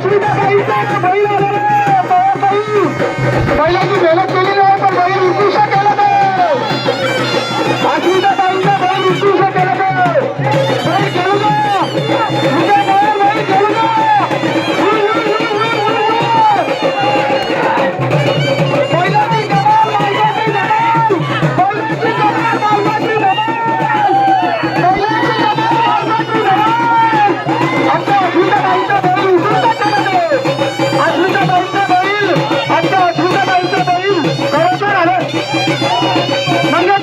অসুবিধা Manga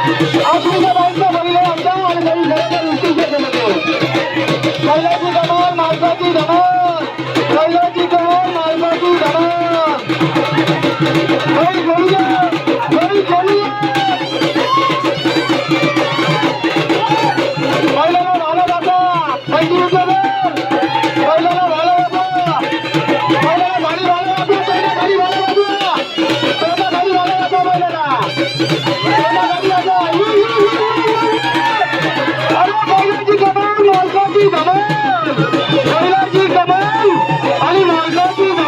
आज तुमच्या बाईंचा महिला आमचा आणि नवीन घराच्या दृष्टीचे जनते महिलाची धमाल माणसाची धमाल महिलाची धमाल माणसाची धमाल আমি মন্দির